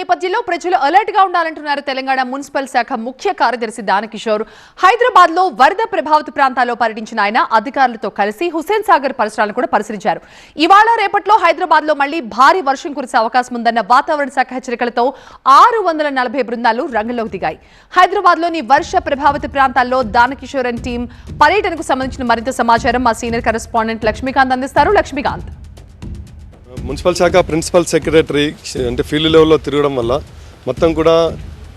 నేపథ్యంలో ప్రజలు అలర్ట్గా ఉండాలంటున్నారు తెలంగాణ మున్సిపల్ శాఖ ముఖ్య కార్యదర్శి దానకిషోర్. హైదరాబాద్లో వరద ప్రభావిత ప్రాంతాల్లో పర్యటించిన ఆయన అధికారులతో కలిసి హుసేన్ సాగర్ పరిసరాలను కూడా పరిశీలించారు. ఇవాళ రేపట్లో హైదరాబాద్లో మళ్ళీ భారీ వర్షం కురిసే అవకాశం ఉందన్న వాతావరణ శాఖ హెచ్చరికలతో ఆరు వందల నలభై బృందాలు రంగంలోకి దిగాయి. హైదరాబాద్లోని వర్ష ప్రభావిత ప్రాంతాల్లో దానకిషోర్ అండ్ టీం పర్యటనకు సంబంధించిన మరింత సమాచారం మా సీనియర్ కరెస్పాండెంట్ లక్ష్మీకాంత్ అందిస్తారు. లక్ష్మీకాంత్. మున్సిపల్ శాఖ ప్రిన్సిపల్ సెక్రటరీ అంటే ఫీల్డ్ లెవెల్లో తిరగడం వల్ల మొత్తం కూడా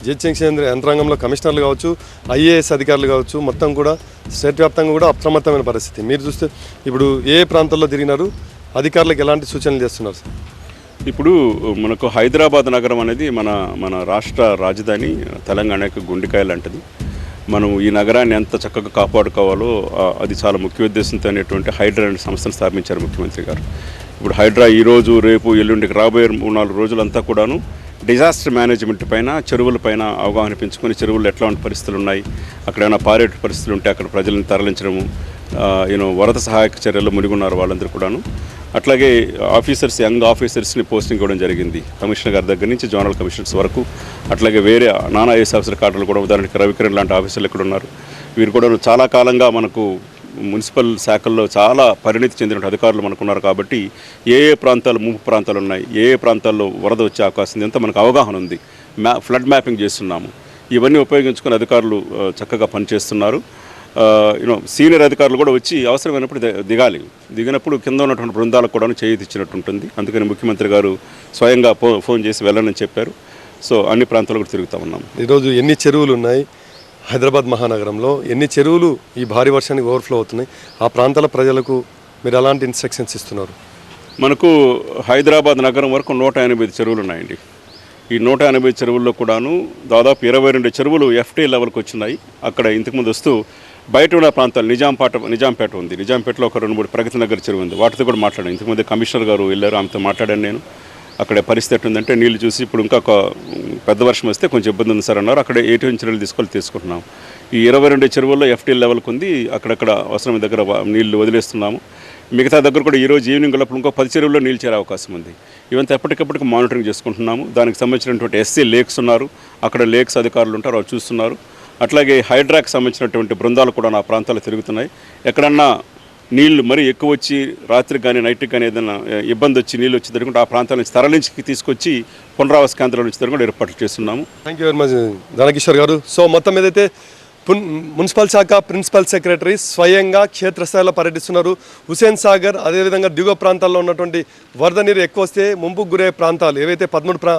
జిహెచ్ఎంసీ యంత్రాంగంలో కమిషనర్లు కావచ్చు ఐఏఎస్ అధికారులు కావచ్చు మొత్తం కూడా స్టేట్ వ్యాప్తంగా కూడా అప్రమత్తమైన పరిస్థితి. మీరు చూస్తే ఇప్పుడు ఏ ప్రాంతాల్లో తిరిగినారు అధికారులకు ఎలాంటి సూచనలు చేస్తున్నారు? సార్ ఇప్పుడు మనకు హైదరాబాద్ నగరం అనేది మన మన రాష్ట్ర రాజధాని తెలంగాణకి గుండెకాయ లాంటిది. మనం ఈ నగరాన్ని ఎంత చక్కగా కాపాడుకోవాలో అది చాలా ముఖ్య ఉద్దేశంతో అనేటువంటి హైడ్రా అనే సంస్థను స్థాపించారు ముఖ్యమంత్రి గారు. ఇప్పుడు హైడ్రా ఈ రోజు రేపు ఎల్లుండికి రాబోయే మూడు నాలుగు రోజులంతా కూడాను డిజాస్టర్ మేనేజ్మెంట్ పైన చెరువుల పైన అవగాహన పెంచుకొని చెరువులు ఎట్లాంటి పరిస్థితులు ఉన్నాయి అక్కడైనా పారేటు పరిస్థితులు ఉంటే అక్కడ ప్రజలను తరలించడము యూనో వరద సహాయక చర్యలు మునిగున్నారు వాళ్ళందరూ కూడాను. అట్లాగే ఆఫీసర్స్ యంగ్ ఆఫీసర్స్ని పోస్టింగ్ ఇవ్వడం జరిగింది. కమిషనర్ గారి దగ్గర నుంచి జోనల్ కమిషనర్స్ వరకు అట్లాగే వేరే నానా ఐఎస్ ఆఫీసర్ కార్డులు కూడా ఉదాహరణకి రవికిరణ్ లాంటి ఆఫీసర్లు ఇక్కడ ఉన్నారు. వీరు కూడా చాలా కాలంగా మనకు మున్సిపల్ శాఖల్లో చాలా పరిణితి చెందిన అధికారులు మనకు ఉన్నారు కాబట్టి ఏ ఏ ప్రాంతాలు ముంపు ప్రాంతాలు ఉన్నాయి ఏ ఏ ప్రాంతాల్లో వరద వచ్చే అవకాశం ఉంది మనకు అవగాహన ఉంది. మ్యా ఫ్లడ్ మ్యాపింగ్ చేస్తున్నాము. ఇవన్నీ ఉపయోగించుకుని అధికారులు చక్కగా పనిచేస్తున్నారు. యూనో సీనియర్ అధికారులు కూడా వచ్చి అవసరమైనప్పుడు దిగాలి. దిగినప్పుడు కింద ఉన్నటువంటి బృందాలకు కూడా చేయి తెచ్చినట్టు ఉంటుంది. అందుకని ముఖ్యమంత్రి గారు స్వయంగా ఫో ఫోన్ చేసి వెళ్ళనని చెప్పారు. సో అన్ని ప్రాంతాలు కూడా తిరుగుతూ ఉన్నాం ఈరోజు ఎన్ని చెరువులు ఉన్నాయి హైదరాబాద్ మహానగరంలో ఎన్ని చెరువులు ఈ భారీ వర్షానికి ఓవర్ఫ్లో అవుతున్నాయి? ఆ ప్రాంతాల ప్రజలకు మీరు ఎలాంటి ఇన్స్ట్రక్షన్స్ ఇస్తున్నారు? మనకు హైదరాబాద్ నగరం వరకు నూట ఎనభై చెరువులు ఉన్నాయండి ఈ నూట ఎనభై చెరువుల్లో కూడాను దాదాపు ఇరవై రెండు చెరువులు ఎఫ్టీ లెవెల్కి వచ్చినాయి. అక్కడ ఇంతకుముందు వస్తూ బయట ఉన్న ప్రాంతాలు నిజాంపేట నిజాంపేట ఉంది. నిజాంపేటలో ఒక రెండు మూడు ప్రగతి నగర్ చెరువు ఉంది. వాటితో కూడా మాట్లాడాను. ఇంతకుముందు కమిషనర్ గారు వెళ్ళారు. ఆమెతో మాట్లాడాను నేను. అక్కడ పరిస్థితి ఎట్టుందంటే నీళ్ళు చూసి ఇప్పుడు ఇంకా ఒక పెద్ద వర్షం వస్తే కొంచెం ఇబ్బంది ఉంది సార్ అన్నారు. అక్కడ ఏటీఎం చర్యలు తీసుకొని తీసుకుంటున్నాం. ఈ ఇరవై రెండు చెరువుల్లో ఎఫ్టీ లెవెల్కి ఉంది అక్కడక్కడ అవసరం దగ్గర నీళ్ళు వదిలేస్తున్నాము. మిగతా దగ్గర కూడా ఈ రోజు ఈవినింగ్ లోపల ఇంకో పది చెరువుల్లో నీళ్ళు చేరే అవకాశం ఉంది. ఇవంతా ఎప్పటికప్పటికి మానిటరింగ్ చేసుకుంటున్నాము. దానికి సంబంధించినటువంటి ఎస్సీ లేక్స్ ఉన్నారు. అక్కడ లేక్స్ అధికారులు ఉంటారు. వాళ్ళు చూస్తున్నారు. అట్లాగే హైడ్రాకి సంబంధించినటువంటి బృందాలు కూడా నా ప్రాంతాల్లో తిరుగుతున్నాయి. ఎక్కడన్నా నీళ్ళు మరీ ఎక్కువ వచ్చి రాత్రి కానీ నైట్కి కానీ ఏదైనా ఇబ్బంది వచ్చి నీళ్ళు వచ్చి తరగకుండా ఆ ప్రాంతాల నుంచి తరలించి తీసుకొచ్చి పునరావాస కేంద్రాల నుంచి తరగకుండా ఏర్పాట్లు చేస్తున్నాము. Thank you very much Danakishore గారు. సో మొత్తం ఏదైతే మున్సిపల్ శాఖ ప్రిన్సిపల్ సెక్రటరీ స్వయంగా క్షేత్రస్థాయిలో పర్యటిస్తున్నారు. హుసేన్ సాగర్ అదేవిధంగా దిగువ ప్రాంతాల్లో ఉన్నటువంటి వరద నీరు ఎక్కువ వస్తే ముంపుకు గురే ప్రాంతాలు ఏవైతే పదమూడు ప్రా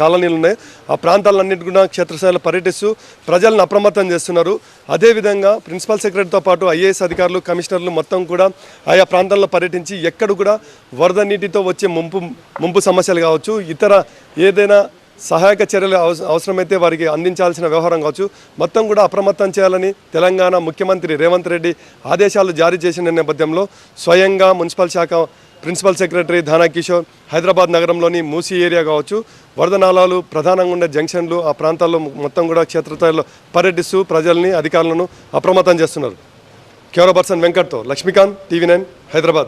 కాలనీలు ఉన్నాయో ఆ ప్రాంతాలన్నింటి కూడా క్షేత్రస్థాయిలో పర్యటిస్తూ ప్రజలను అప్రమత్తం చేస్తున్నారు. అదేవిధంగా ప్రిన్సిపల్ సెక్రటరీతో పాటు ఐఏఎస్ అధికారులు కమిషనర్లు మొత్తం కూడా ఆయా ప్రాంతాల్లో పర్యటించి ఎక్కడ కూడా వరద నీటితో వచ్చే ముంపు ముంపు సమస్యలు కావచ్చు ఇతర ఏదైనా సహాయక చర్యలు అవస- అవసరమైతే వారికి అందించాల్సిన వ్యవహారం కావచ్చు. మొత్తం కూడా అప్రమత్తం చేయాలని తెలంగాణ ముఖ్యమంత్రి రేవంత్ రెడ్డి ఆదేశాలు జారీ చేసిన నేపథ్యంలో స్వయంగా మున్సిపల్ శాఖ ప్రిన్సిపల్ సెక్రటరీ ధానా కిషోర్ హైదరాబాద్ నగరంలోని మూసీ ఏరియా కావచ్చు వరద నాలాలు ప్రధానంగా ఉండే జంక్షన్లు ఆ ప్రాంతాల్లో మొత్తం కూడా క్షేత్రస్థాయిలో పర్యటిస్తూ ప్రజల్ని అధికారులను అప్రమత్తం చేస్తున్నారు. కెమెరా పర్సన్ వెంకట్తో లక్ష్మీకాంత్ టీవీ నైన్ హైదరాబాద్.